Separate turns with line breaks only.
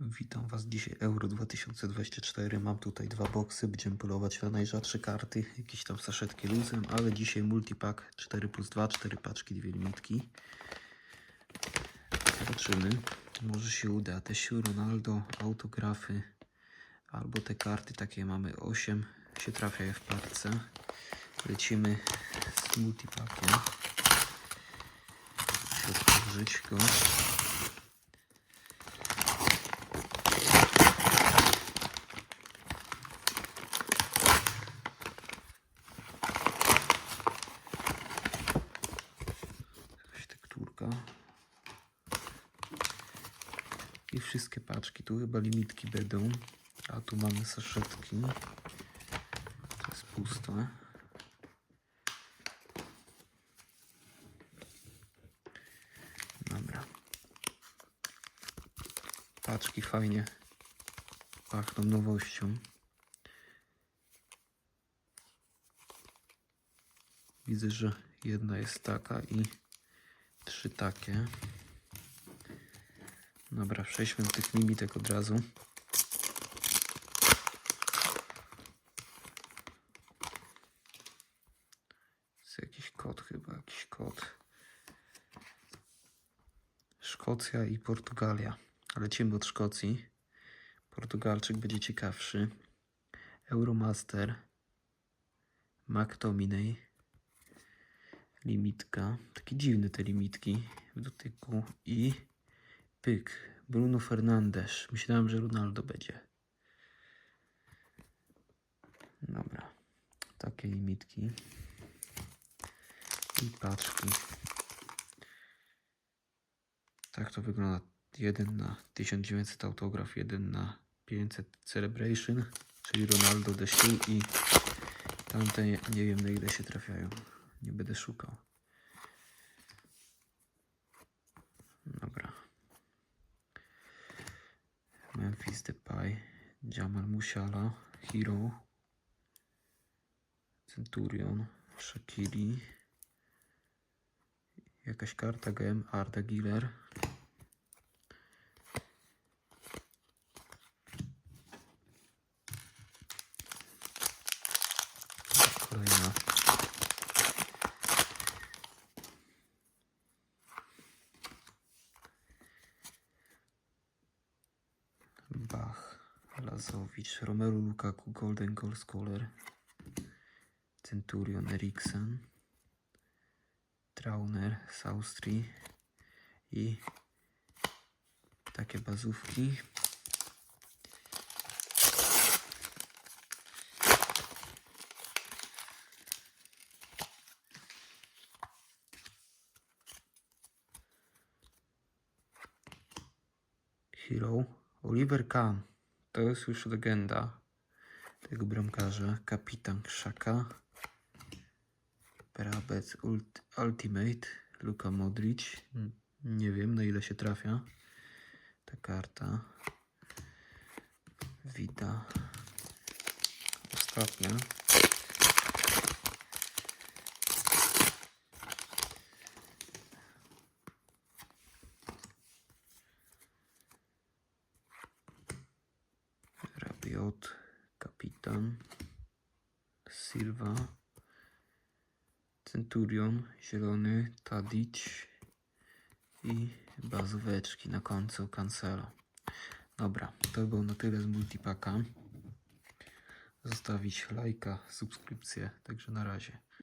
Witam Was dzisiaj Euro 2024. Mam tutaj dwa boksy. Będziemy polować na najrzadsze karty. Jakieś tam saszetki luzem, ale dzisiaj multipack 4 plus 2, 4 paczki, dwie limitki. Zobaczymy. Może się uda. Tesiu, Ronaldo, autografy albo te karty takie mamy 8 się trafia je w parce. Lecimy z multipackiem. Muszę otworzyć go. Jakaś tekturka. I wszystkie paczki. Tu chyba limitki będą. A tu mamy saszetki. To jest puste. Dobra. Paczki fajnie pachną nowością. Widzę, że jedna jest taka i trzy takie. Dobra, przejdźmy do tych limitek od razu. Jest jakiś kod chyba, jakiś kod. Szkocja i Portugalia. Lecimy od Szkocji. Portugalczyk będzie ciekawszy. Euromaster. McTominay. Limitka. Takie dziwne te limitki w dotyku. I pyk. Bruno Fernandes. Myślałem, że Ronaldo będzie. Dobra. Takie limitki. I paczki. Tak to wygląda. 1 na 1900 autograf, 1 na 500 celebration, czyli Ronaldo de Shoe i tamte nie, nie wiem na ile się trafiają. Nie będę szukał. Dobra. Memphis Depay, Jamal Musiala, Hero, Centurion, Shakiri, jakaś karta GM, Arda Giller. Kolejna. Bach, Lazowicz, Romelu Lukaku, Golden Goal Scholar, Centurion Eriksen, Trauner z Austrii i takie bazówki. Hero. Oliver Kahn. To jest już legenda tego bramkarza. Kapitan Krzaka. Brabec Ult Ultimate. Luka Modric. Nie wiem na ile się trafia ta karta. Wita. Ostatnia. Rabiot, kapitan, Silva, Centurion, zielony, Tadic i bazóweczki na końcu Cancelo. Dobra, to było na tyle z multipaka. Zostawić lajka, subskrypcję, także na razie.